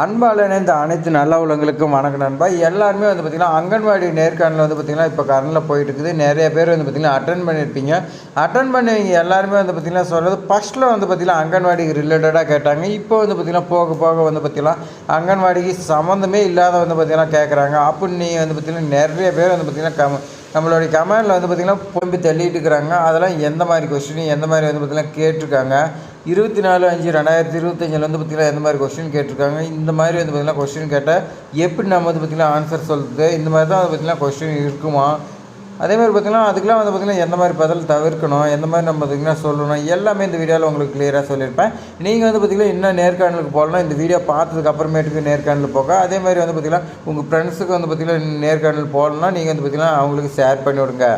அன்பால் இணைந்த அனைத்து நல்ல உள்ளங்களுக்கும் வணக்கம் நண்பா எல்லாருமே வந்து பார்த்திங்கன்னா அங்கன்வாடி நேர்காணல் வந்து பார்த்திங்கன்னா இப்போ கரண்டில் போயிட்டு இருக்குது நிறைய பேர் வந்து பார்த்திங்கன்னா அட்டன் பண்ணியிருப்பீங்க அட்டன் பண்ணவங்க எல்லாருமே வந்து பார்த்திங்கன்னா சொல்கிறது ஃபஸ்ட்டில் வந்து பார்த்திங்கன்னா அங்கன்வாடிக்கு ரிலேட்டடாக கேட்டாங்க இப்போ வந்து பார்த்திங்கன்னா போக போக வந்து பார்த்திங்கன்னா அங்கன்வாடிக்கு சம்மந்தமே இல்லாத வந்து பார்த்திங்கன்னா கேட்குறாங்க அப்படின்னு நீங்கள் வந்து பார்த்திங்கன்னா நிறைய பேர் வந்து பார்த்திங்கன்னா கம் நம்மளுடைய கமெண்டில் வந்து பார்த்திங்கன்னா பொம்பி தள்ளிட்டு இருக்கிறாங்க அதெல்லாம் எந்த மாதிரி கொஸ்டின் எந்த மாதிரி வந்து பார்த்திங்கன்னா கேட்டிருக்காங்க இருபத்தி நாலு அஞ்சு ரெண்டாயிரத்தி இருபத்தஞ்சில் வந்து பார்த்திங்கன்னா எந்த மாதிரி கொஸ்டின் கேட்டிருக்காங்க. இந்த மாதிரி வந்து பார்த்திங்கன்னா கொஸ்டின் கேட்டால் எப்படி நம்ம வந்து பார்த்திங்கன்னா ஆன்சர் சொல்கிறது இந்த மாதிரி தான் வந்து பார்த்திங்கன்னா கொஸ்டின் இருக்குமா? அதே மாதிரி பார்த்திங்கன்னா அதுக்கெலாம் வந்து பார்த்திங்கன்னா எந்த மாதிரி பதில் தவிர்க்கணும்? எந்த மாதிரி நம்ம பார்த்திங்கன்னா சொல்லணும்? எல்லாமே இந்த வீடியோவில் உங்களுக்கு கிளியராக சொல்லியிருப்பேன். நீங்கள் வந்து பார்த்திங்கன்னா இன்னும் நேர்காணலுக்கு போகலாம் இந்த வீடியோ பார்த்ததுக்கு அப்புறமேட்டுக்கு நேர்காணல் போக அதே மாதிரி வந்து பார்த்திங்கன்னா உங்கள் ஃப்ரெண்ட்ஸுக்கு வந்து பார்த்திங்கன்னா நேர்காணல் போகலன்னா நீங்கள் வந்து பார்த்திங்கன்னா அவங்களுக்கு ஷேர் பண்ணி விடுங்க.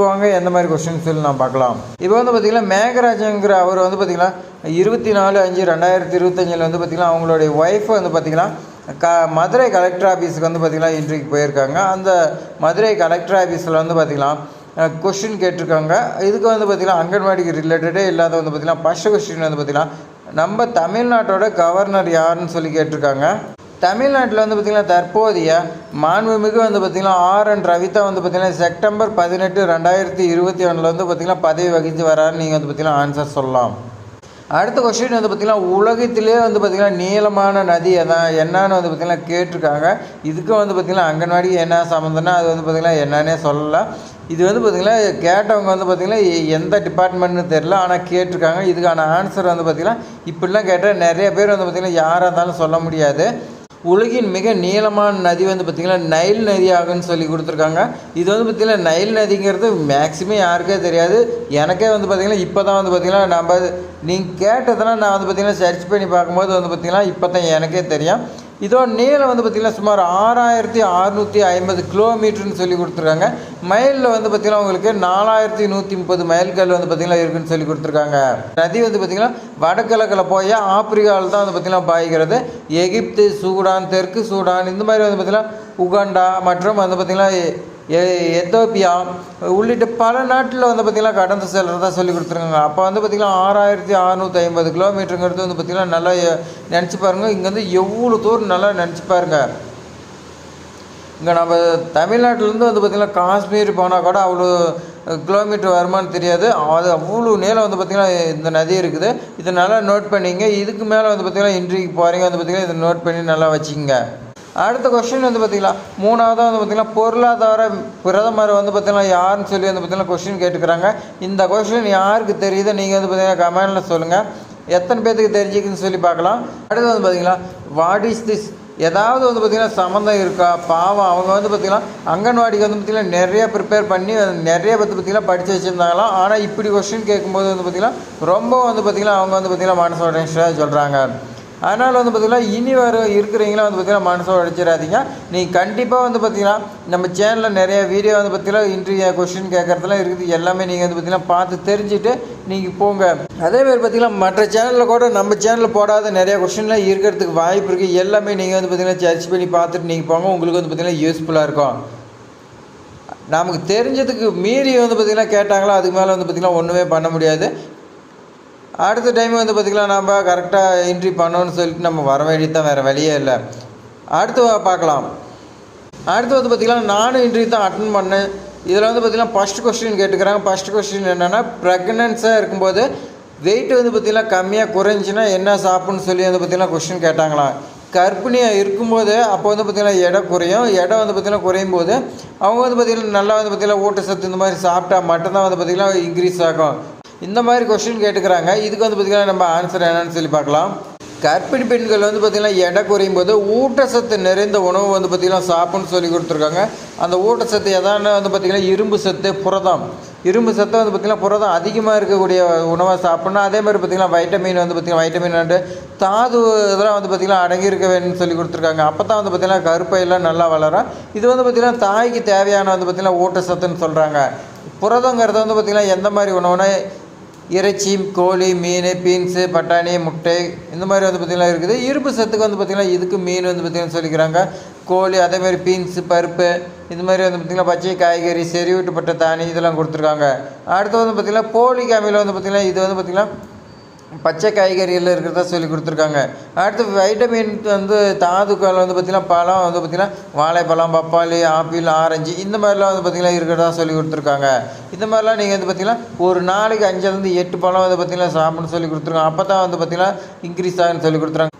இப்போ வாங்க எந்த மாதிரி கொஸ்டின் சொல்லி நான் பார்க்கலாம். இப்போ வந்து பார்த்திங்கன்னா மேகராஜங்கிற அவர் வந்து பார்த்திங்கன்னா இருபத்தி நாலு அஞ்சு ரெண்டாயிரத்தி இருபத்தஞ்சில் வந்து பார்த்திங்கன்னா அவங்களுடைய ஒய்ஃப் வந்து பார்த்திங்கன்னா க மதுரை கலெக்டர் ஆஃபீஸுக்கு வந்து பார்த்திங்கன்னா இன்றைக்கு போயிருக்காங்க. அந்த மதுரை கலெக்டர் ஆஃபீஸில் வந்து பார்த்திங்கன்னா கொஷின் கேட்டிருக்காங்க. இதுக்கு வந்து பார்த்திங்கன்னா அங்கன்வாடிக்கு ரிலேட்டடே இல்லாத வந்து பார்த்திங்கன்னா ஃபஸ்ட்டு கொஸ்டின் வந்து பார்த்திங்கன்னா நம்ம தமிழ்நாட்டோட கவர்னர் யாருன்னு சொல்லி கேட்டிருக்காங்க. தமிழ்நாட்டில் வந்து பார்த்திங்கன்னா தற்போதைய மாண்புமிகு வந்து பார்த்திங்கன்னா ஆர் என் ரவிதா வந்து பார்த்திங்கன்னா செப்டம்பர் பதினெட்டு ரெண்டாயிரத்தி இருபத்தி ஒன்றில் வந்து பார்த்திங்கன்னா பதவி வகித்து வரான்னு நீங்கள் வந்து பார்த்திங்கன்னா ஆன்சர் சொல்லலாம் அடுத்த கொஸ்டின் வந்து பார்த்திங்கன்னா உலகத்திலே வந்து பார்த்திங்கன்னா நீளமான நதி எதான் என்னன்னு வந்து பார்த்திங்கன்னா கேட்டிருக்காங்க இதுக்கும் வந்து பார்த்திங்கன்னா அங்கன்வாடி என்ன சம்மந்தம்னா அது வந்து பார்த்திங்கன்னா என்னன்னே சொல்லலாம் இது வந்து பார்த்திங்கன்னா கேட்டவங்க வந்து பார்த்திங்கன்னா எந்த டிபார்ட்மெண்ட்னு தெரில ஆனால் கேட்டிருக்காங்க இதுக்கான ஆன்சர் வந்து பார்த்திங்கன்னா இப்படிலாம் கேட்டால் நிறைய பேர் வந்து பார்த்திங்கன்னா யாராக இருந்தாலும் சொல்ல முடியாது உலகின் மிக நீளமான நதி வந்து பார்த்திங்கன்னா நைல் நதி ஆகுன்னு சொல்லி கொடுத்துருக்காங்க. இது வந்து பார்த்திங்கன்னா நைல் நதிங்கிறது மேக்ஸிமம் யாருக்கே தெரியாது. எனக்கே வந்து பார்த்திங்கன்னா இப்போ தான் வந்து பார்த்திங்கன்னா நம்ம நீங்கள் கேட்டதெல்லாம் நான் வந்து பார்த்திங்கன்னா சர்ச் பண்ணி பார்க்கும்போது வந்து பார்த்திங்கன்னா இப்போ தான் எனக்கே தெரியும். இதோ நீளம் வந்து பார்த்திங்கன்னா சுமார் ஆறாயிரத்தி அறுநூற்றி ஐம்பது கிலோமீட்டர்னு சொல்லி கொடுத்துருக்காங்க. மைலில் வந்து பார்த்திங்கன்னா உங்களுக்கு நாலாயிரத்தி நூற்றி முப்பது மைல்கள் வந்து பார்த்திங்கன்னா இருக்குன்னு சொல்லி கொடுத்துருக்காங்க. நதி வந்து பார்த்திங்கன்னா வடகிழக்கில் போய் ஆப்பிரிக்காவில் தான் வந்து பார்த்திங்கன்னா பாய்கிறது. எகிப்து சூடான் தெற்கு சூடான் இந்த மாதிரி வந்து பார்த்திங்கன்னா உகாண்டா மற்றும் வந்து பார்த்திங்கன்னா எத்தோப்பியா? உள்ளிட்ட பல நாட்டில் வந்து பார்த்திங்கன்னா கடந்து செல்றதா சொல்லி கொடுத்துருக்காங்க. அப்போ வந்து பார்த்திங்கன்னா ஆறாயிரத்தி அறநூற்றி ஐம்பது கிலோமீட்டருங்கிறது வந்து பார்த்திங்கன்னா நல்லா நினச்சி பாருங்கள் இங்கே வந்து எவ்வளோ தூரம் நல்லா நினச்சி பாருங்க. இங்கே நம்ம தமிழ்நாட்டிலேருந்து வந்து பார்த்திங்கன்னா காஷ்மீர் போனால் கூட அவ்வளோ கிலோமீட்டர் வருமானு தெரியாது. அது அவ்வளோ நேரம் வந்து பார்த்திங்கன்னா இந்த நதி இருக்குது. இதை நல்லா நோட் பண்ணிங்க. இதுக்கு மேலே வந்து பார்த்திங்கன்னா இன்றைக்கு போகிறீங்க வந்து பார்த்திங்கன்னா இதை நோட் பண்ணி நல்லா வச்சுக்கோங்க. அடுத்த கொஸ்டின் வந்து பார்த்திங்கன்னா மூணாவதாக வந்து பார்த்திங்கன்னா பொருளாதார பிரதமர் வந்து பார்த்திங்கன்னா யாருன்னு சொல்லி வந்து பார்த்திங்கன்னா கொஸ்டின் கேட்டுக்கிறாங்க இந்த கொஸ்டின் யாருக்கு தெரியுதோ நீங்கள் வந்து பார்த்திங்கன்னா கமெண்டில் சொல்லுங்கள் எத்தனை பேர்த்துக்கு தெரிஞ்சுக்குன்னு சொல்லி பார்க்கலாம் அடுத்து வந்து பார்த்திங்கன்னா வாட் இஸ் திஸ் ஏதாவது வந்து பார்த்திங்கன்னா சம்மந்தம் இருக்கா பாவம் அவங்க வந்து பார்த்திங்கன்னா அங்கன்வாடிக்கு வந்து பார்த்திங்கன்னா நிறைய ப்ரிப்பேர் பண்ணி நிறைய பற்றி பார்த்திங்கன்னா படித்து வச்சுருந்தாங்களாம் ஆனால் இப்படி கொஸ்டின் கேட்கும்போது வந்து பார்த்திங்கன்னா ரொம்ப வந்து பார்த்திங்கன்னா அவங்க வந்து பார்த்திங்கன்னா மனசோட சொல்கிறாங்க அதனால் வந்து பார்த்திங்கன்னா இனி வர இருக்கிறவங்களாம் வந்து பார்த்திங்கன்னா மனசை உழைச்சிடாதீங்க நீங்கள் கண்டிப்பாக வந்து பார்த்திங்கன்னா நம்ம சேனலில் நிறைய வீடியோ வந்து பார்த்திங்கன்னா இன்றைய கொஸ்டின் கேட்குறதுலாம் இருக்குது. எல்லாமே நீங்கள் வந்து பார்த்திங்கன்னா பார்த்து தெரிஞ்சுட்டு நீங்கள் போங்க. அதே மாதிரி பார்த்திங்கன்னா மற்ற சேனலில் கூட நம்ம சேனலில் போடாத நிறைய கொஸ்டின்லாம் இருக்கிறதுக்கு வாய்ப்பு இருக்குது எல்லாமே நீங்கள் வந்து பார்த்திங்கன்னா சர்ச் பண்ணி பார்த்துட்டு நீங்கள் போங்க. உங்களுக்கு வந்து பார்த்திங்கன்னா யூஸ்ஃபுல்லாக இருக்கும். நமக்கு தெரிஞ்சதுக்கு மீறி வந்து பார்த்திங்கன்னா கேட்டாங்களோ அதுக்கு மேலே வந்து பார்த்திங்கன்னா ஒன்றுமே பண்ண முடியாது. அடுத்த டைம் வந்து பார்த்திங்கன்னா நம்ம கரெக்டாக என்ட்ரி பண்ணோன்னு சொல்லிட்டு நம்ம வர வேண்டியது தான் வேறு வழியே இல்லை அடுத்து பார்க்கலாம் அடுத்து வந்து பார்த்திங்கன்னா நானும் இன்ட்ரி தான் அட்டன் பண்ணேன் இதில் வந்து பார்த்திங்கன்னா ஃபஸ்ட் கொஸ்டின் கேட்டுக்கிறாங்க ஃபஸ்ட் கொஸ்டின் என்னென்னா ப்ரெக்னென்ஸாக இருக்கும்போது வெயிட் வந்து பார்த்திங்கன்னா கம்மியாக குறைஞ்சின்னா என்ன சாப்பிட்ணுன்னு சொல்லி வந்து பார்த்திங்கன்னா கொஸ்டின் கேட்டாங்களாம் கர்ப்பிணியாக இருக்கும்போது அப்போ வந்து பார்த்திங்கன்னா எடை குறையும் எடை வந்து பார்த்திங்கன்னா குறையும் போது அவங்க வந்து பார்த்திங்கன்னா நல்லா வந்து பார்த்திங்கன்னா ஊட்டச்சத்து இந்த மாதிரி சாப்பிட்டா மட்டும்தான் வந்து பார்த்திங்கன்னா இன்க்ரீஸ் ஆகும் இந்த மாதிரி கொஸ்டின் கேட்டுக்கிறாங்க இதுக்கு வந்து பார்த்திங்கன்னா நம்ம ஆன்சர் என்னன்னு சொல்லி பார்க்கலாம் கர்ப்பிணி பெண்கள் வந்து பார்த்திங்கன்னா எடை குறையும் போது ஊட்டச்சத்து நிறைந்த உணவு வந்து பார்த்திங்கன்னா சாப்பிட்ணுன்னு சொல்லி கொடுத்துருக்காங்க அந்த ஊட்டச்சத்து எதான வந்து பார்த்திங்கன்னா இரும்பு சத்து புரதம் இரும்பு சத்து வந்து பார்த்திங்கன்னா புரதம் அதிகமாக இருக்கக்கூடிய உணவை சாப்பிட்ணும் அதே மாதிரி பார்த்திங்கன்னா வைட்டமின் வந்து பார்த்திங்கன்னா வைட்டமின் வந்து தாது இதெல்லாம் வந்து பார்த்திங்கன்னா அடங்கியிருக்க வேணும்னு சொல்லி கொடுத்துருக்காங்க அப்போ தான் வந்து பார்த்திங்கன்னா கருப்பையெல்லாம் நல்லா வளரும் இது வந்து பார்த்திங்கன்னா தாய்க்கு தேவையான வந்து பார்த்திங்கன்னா ஊட்டச்சத்துன்னு சொல்கிறாங்க புரதங்கிறது வந்து பார்த்திங்கன்னா எந்த மாதிரி உணவுனா இறைச்சி கோழி மீன் பீன்ஸு பட்டாணி முட்டை இந்த மாதிரி வந்து பார்த்திங்கன்னா இருக்குது. இரும்பு சத்துக்கு வந்து பார்த்திங்கன்னா இதுக்கு மீன் வந்து பார்த்திங்கன்னா சொல்லிக்கிறாங்க. கோழி அதே மாதிரி பீன்ஸு பருப்பு இந்த மாதிரி வந்து பார்த்திங்கன்னா பச்சை காய்கறி செறிவூட்டப்பட்ட தானி இதெல்லாம் கொடுத்துருக்காங்க. அடுத்து வந்து பார்த்திங்கன்னா போலிக் அமிலம் வந்து பார்த்திங்கன்னா இது வந்து பார்த்திங்கன்னா பச்சை காய்கறியில் இருக்கிறதா சொல்லி கொடுத்துருக்காங்க அடுத்து வைட்டமின் வந்து தாதுக்கள் வந்து பார்த்திங்கன்னா பழம் வந்து பார்த்திங்கன்னா வாழைப்பழம் பப்பாளி ஆப்பிள் ஆரஞ்சு இந்த மாதிரிலாம் வந்து பார்த்திங்கன்னா இருக்கிறதா சொல்லி கொடுத்துருக்காங்க இந்த மாதிரிலாம் நீங்கள் வந்து பார்த்திங்கன்னா ஒரு நாளைக்கு அஞ்சுலேருந்து எட்டு பழம் வந்து பார்த்திங்கன்னா சாப்பிட்ணுன்னு சொல்லி கொடுத்துருக்காங்க அப்போ தான் வந்து பார்த்திங்கன்னா இன்க்ரீஸ் ஆகுன்னு சொல்லி கொடுத்துருக்காங்க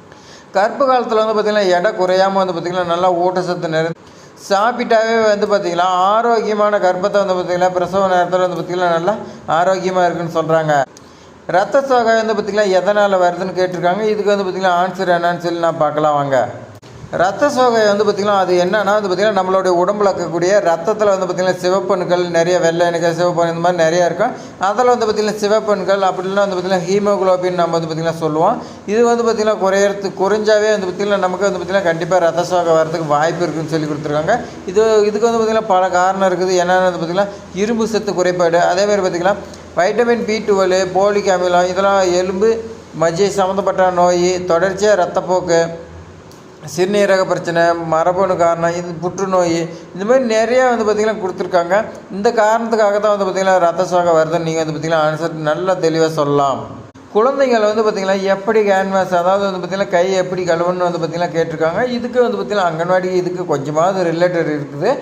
கர்ப்ப காலத்தில் வந்து பார்த்திங்கன்னா எடை குறையாமல் வந்து பார்த்திங்கன்னா நல்லா ஊட்டச்சத்து நிறைய சாப்பிட்டாவே வந்து பார்த்திங்கன்னா ஆரோக்கியமான கர்ப்பத்தை வந்து பார்த்திங்கன்னா பிரசவ நேரத்தில் வந்து பார்த்திங்கன்னா நல்லா ஆரோக்கியமாக இருக்குன்னு சொல்கிறாங்க ரத்த சோகை வந்து பார்த்திங்கன்னா எதனால் வருதுன்னு கேட்டிருக்காங்க இதுக்கு வந்து பார்த்திங்கன்னா ஆன்சர் என்னன்னு சொல்லி நான் பார்க்கலாம் வாங்க ரத்த சோகை வந்து பார்த்திங்கன்னா அது என்னென்னா வந்து பார்த்திங்கன்னா நம்மளுடைய உடம்புல இருக்கக்கூடிய ரத்தத்தில் வந்து பார்த்திங்கன்னா சிவப்பணுக்கள் நிறைய வெள்ளை அணுக்கள் சிவப்பணு இந்த மாதிரி நிறையா இருக்கும் அதில் வந்து பார்த்திங்கன்னா சிவப்பணுக்கள் அப்படிலாம் வந்து பார்த்திங்கன்னா ஹீமோகுளோபின் நம்ம வந்து பார்த்திங்கன்னா சொல்லுவோம் இது வந்து பார்த்திங்கன்னா குறையறது குறைஞ்சாவே வந்து பார்த்திங்கன்னா நமக்கு வந்து பார்த்திங்கன்னா கண்டிப்பாக ரத்த சோகை வரதுக்கு வாய்ப்பு இருக்குதுன்னு சொல்லி கொடுத்துருக்காங்க இது இதுக்கு வந்து பார்த்திங்கன்னா பல காரணம் இருக்குது என்னென்னு வந்து பார்த்திங்கன்னா இரும்பு சத்து குறைபாடு அதேமாதிரி பார்த்திங்கன்னா வைட்டமின் பி டுவெல் போலிக் அமிலம் இதெல்லாம் எலும்பு மஜ்ஜை சம்மந்தப்பட்ட நோய் தொடர்ச்சியாக ரத்தப்போக்கு சிறுநீரக பிரச்சனை மரபணு காரணம் இது புற்றுநோய் இந்த மாதிரி நிறையா வந்து பார்த்திங்கன்னா கொடுத்துருக்காங்க. இந்த காரணத்துக்காக தான் வந்து பார்த்திங்கன்னா ரத்த சோகை வருதுன்னு நீங்கள் வந்து பார்த்திங்கன்னா ஆன்சர் நல்லா தெளிவாக சொல்லலாம். குழந்தைகள் வந்து பார்த்திங்கன்னா எப்படி கேன்வாஸ் அதாவது வந்து பார்த்திங்கன்னா கை எப்படி கழுவணும்னு வந்து பார்த்திங்கன்னா கேட்டிருக்காங்க. இதுக்கு வந்து பார்த்திங்கன்னா அங்கன்வாடி இதுக்கு கொஞ்சமாவது ரிலேட்டட் இருக்குது.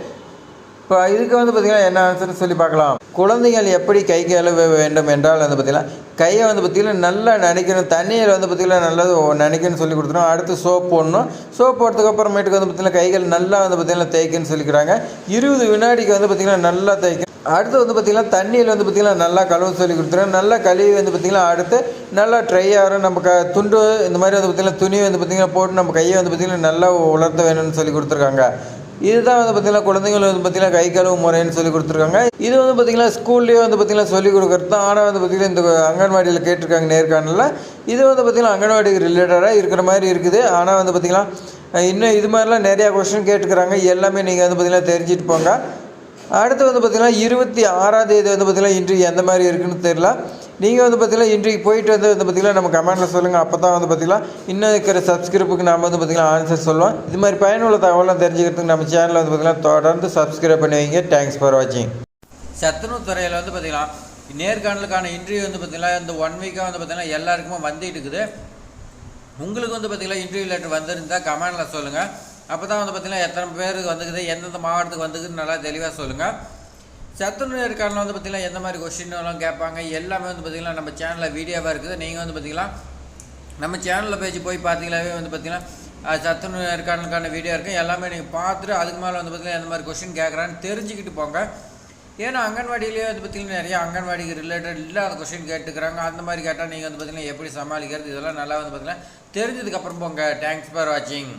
இப்போ இதுக்கு வந்து பார்த்திங்கன்னா என்ன ஆன்சர்னு சொல்லி பார்க்கலாம் குழந்தைகள் எப்படி கை கழுவ வேண்டும் என்றால் வந்து பார்த்திங்கன்னா கையை வந்து பார்த்திங்கன்னா நல்லா நினைக்கணும் தண்ணியில் வந்து பார்த்திங்கன்னா நல்லா நினைக்கணும்னு சொல்லி கொடுத்துரும் அடுத்து சோப் போடணும் சோப் போட்டதுக்கு அப்புறமேட்டுக்கு வந்து பார்த்திங்கன்னா கைகள் நல்லா வந்து பார்த்திங்கன்னா தேய்க்கன்னு சொல்லிக்கிறாங்க இருபது வினாடிக்கு வந்து பார்த்திங்கன்னா நல்லா தேய்க்கணும் அடுத்து வந்து பார்த்திங்கன்னா தண்ணியில் வந்து பார்த்திங்கன்னா நல்லா கழுவ சொல்லி கொடுத்துருவோம் நல்லா கழுவி வந்து பார்த்திங்கன்னா அடுத்து நல்லா ட்ரை ஆகிற நம்ம க துண்டு இந்த மாதிரி வந்து பார்த்திங்கன்னா துணி வந்து பார்த்திங்கன்னா போட்டு நம்ம கையை வந்து பார்த்திங்கன்னா நல்லா உலர்த்த வேணும்னு சொல்லி கொடுத்துருக்காங்க இதுதான் வந்து பார்த்திங்கன்னா குழந்தைகள் வந்து பார்த்திங்கன்னா கை கழுவு முறைன்னு சொல்லி கொடுத்துருக்காங்க. இது வந்து பார்த்திங்கன்னா ஸ்கூல்லேயே வந்து பார்த்திங்கன்னா சொல்லி கொடுக்குறது தான். ஆனால் வந்து பார்த்திங்கன்னா இந்த அங்கன்வாடியில் கேட்டிருக்காங்க நேர்காணலில். இது வந்து பார்த்திங்கன்னா அங்கன்வாடிக்கு ரிலேட்டடாக இருக்கிற மாதிரி இருக்குது. ஆனால் வந்து பார்த்திங்கன்னா இன்னும் இது மாதிரிலாம் நிறையா கொஸ்டின் கேட்டுக்கிறாங்க. எல்லாமே நீங்கள் வந்து பார்த்திங்கன்னா தெரிஞ்சுட்டு போங்க. அடுத்து வந்து பார்த்திங்கன்னா இருபத்தி ஆறாம் தேதி வந்து பார்த்திங்கன்னா இன்று எந்த மாதிரி இருக்குன்னு தெரியல. நீங்கள் வந்து பார்த்திங்கன்னா இன்றைக்கு போயிட்டு வந்து வந்து பார்த்திங்கன்னா நம்ம கமெண்ட்டில் சொல்லுங்கள் அப்போ தான் வந்து பார்த்திங்கன்னா இன்னும் இருக்கிற சப்ஸ்கிரைப்புக்கு நம்ம வந்து பார்த்திங்கன்னா ஆன்சர் சொல்லுவோம் இது மாதிரி பயனுள்ள தகவலாம் தெரிஞ்சுக்கிறதுக்கு நம்ம சேனலில் வந்து பார்த்திங்கன்னா தொடர்ந்து சப்ஸ்கிரைப் பண்ணி வைங்க தேங்க்ஸ் ஃபார் வாட்சிங் சத்துணவு துறையில் வந்து பார்த்திங்கன்னா நேர்காணலுக்கான இன்டர்வியூ வந்து பார்த்திங்கன்னா இந்த ஒன் வீக்காக வந்து பார்த்திங்கன்னா எல்லாருக்குமே வந்துட்டு இருக்குது உங்களுக்கு வந்து பார்த்திங்கன்னா இன்டர்வியூ லெட்டர் வந்திருந்தால் கமெண்டில் சொல்லுங்கள் அப்போ தான் வந்து பார்த்திங்கன்னா எத்தனை பேருக்கு வந்துக்குது எந்தெந்த மாவட்டத்துக்கு வந்துக்குதுன்னு நல்லா தெளிவாக சொல்லுங்கள் சத்துணவு நேர்காணலில் வந்து பார்த்திங்கன்னா எந்த மாதிரி கொஸ்டின் எல்லாம் கேட்பாங்க எல்லாமே வந்து பார்த்திங்கன்னா நம்ம சேனலில் வீடியோவாக இருக்குது. நீங்கள் வந்து பார்த்திங்கன்னா நம்ம சேனலில் பேஜ் போய் பார்த்தீங்களாவே வந்து பார்த்திங்கன்னா சத்துணவு நேர்காணலுக்கான வீடியோ இருக்குது எல்லாமே நீங்கள் பார்த்துட்டு அதுக்கு மேலே வந்து பார்த்திங்கன்னா எந்த மாதிரி கொஸ்டின் கேட்குறான்னு தெரிஞ்சுக்கிட்டு போங்க. ஏன்னா அங்கன்வாடியிலேயே வந்து பார்த்திங்கன்னா நிறைய அங்கன்வாடிக்கு ரிலேட்டட் இல்லாத கொஸ்டின் கேட்டுக்கிறாங்க. அந்த மாதிரி கேட்டால் நீங்கள் வந்து பார்த்திங்கன்னா எப்படி சமாளிக்கிறது? இதெல்லாம் நல்லா வந்து பார்த்திங்கன்னா தெரிஞ்சதுக்கப்புறம் போங்க. தேங்க்ஸ் ஃபார் வாட்சிங்